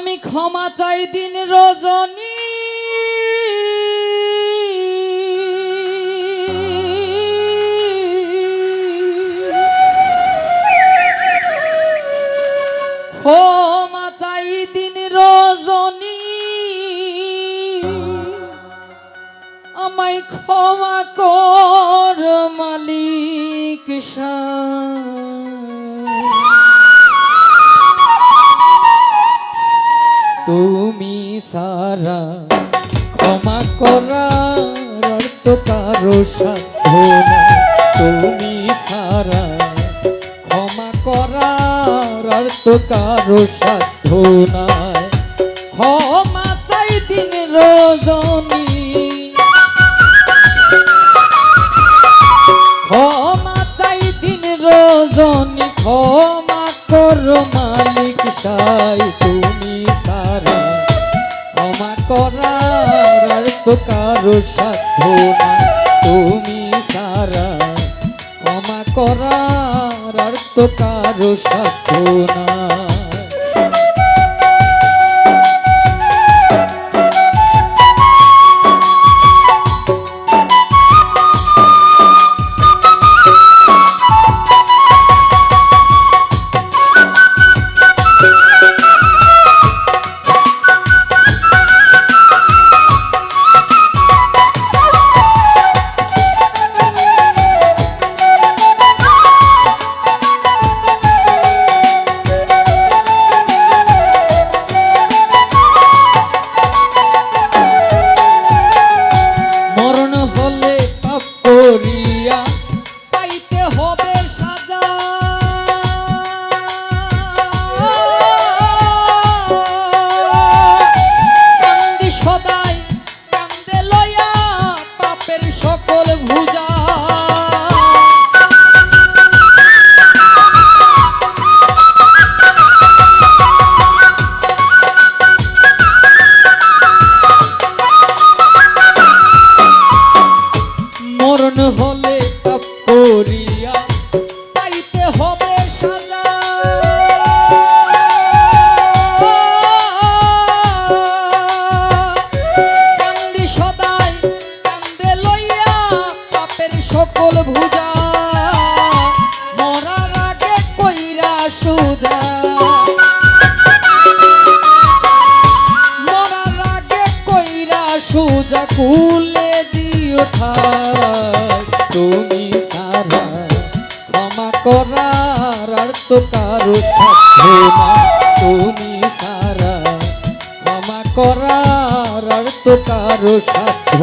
আমি ক্ষমা চাই দিন রজনী ক্ষমা চাই দিন রজনী আমায় ক্ষমা কর মালিক শাহ। তুমি সারা ক্ষমা করার তো কারও সাধ্য না। তুমি সারা ক্ষমা করার তো কারও সাধ্য নাই ক্ষমা চাই দিন রজনী। ক্ষমা চাই দিন রজনী। ক্ষমা কর মালিক সাই তুমি। তো কারও সাধ্য না তুমি সারা ক্ষমা করার তো কারও সাধ্য না কুলে দিও ঠাই তুমি সারা ক্ষমা করার আর তো কারও সাধ্য না। তুমি সারা ক্ষমা করার তো কারও সাধ্য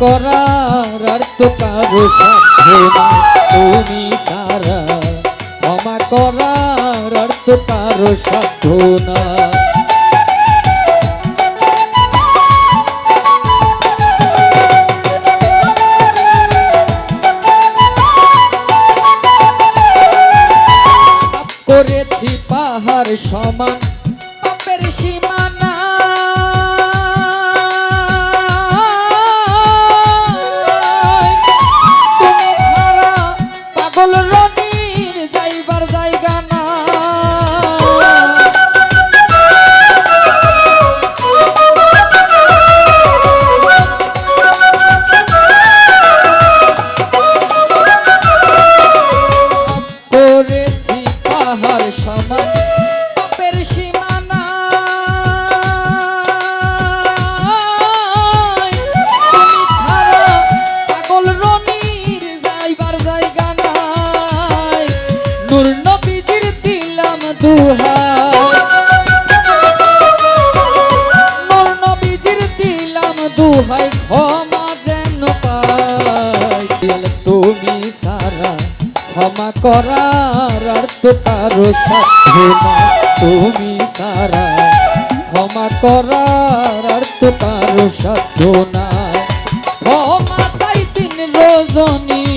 করার আর তো কারও সাথে না তুমি সারা ক্ষমা করার আর তো কারও সাধ্য না করেছি পাহাড় সমান দুহাই মোর নবীজির দিলাম দুহাই ক্ষমা যেন পাই তুমি সারা ক্ষমা করার অর্থ তার তুমি সারা ক্ষমা করার অর্থ তার সাধ্য না ক্ষমা চাই তিন রজনী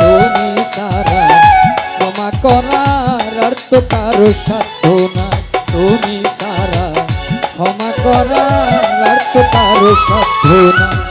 তুমি সারা ক্ষমা করার তো কারও সাধ্য না। তুমি সারা ক্ষমা সাধ্য না।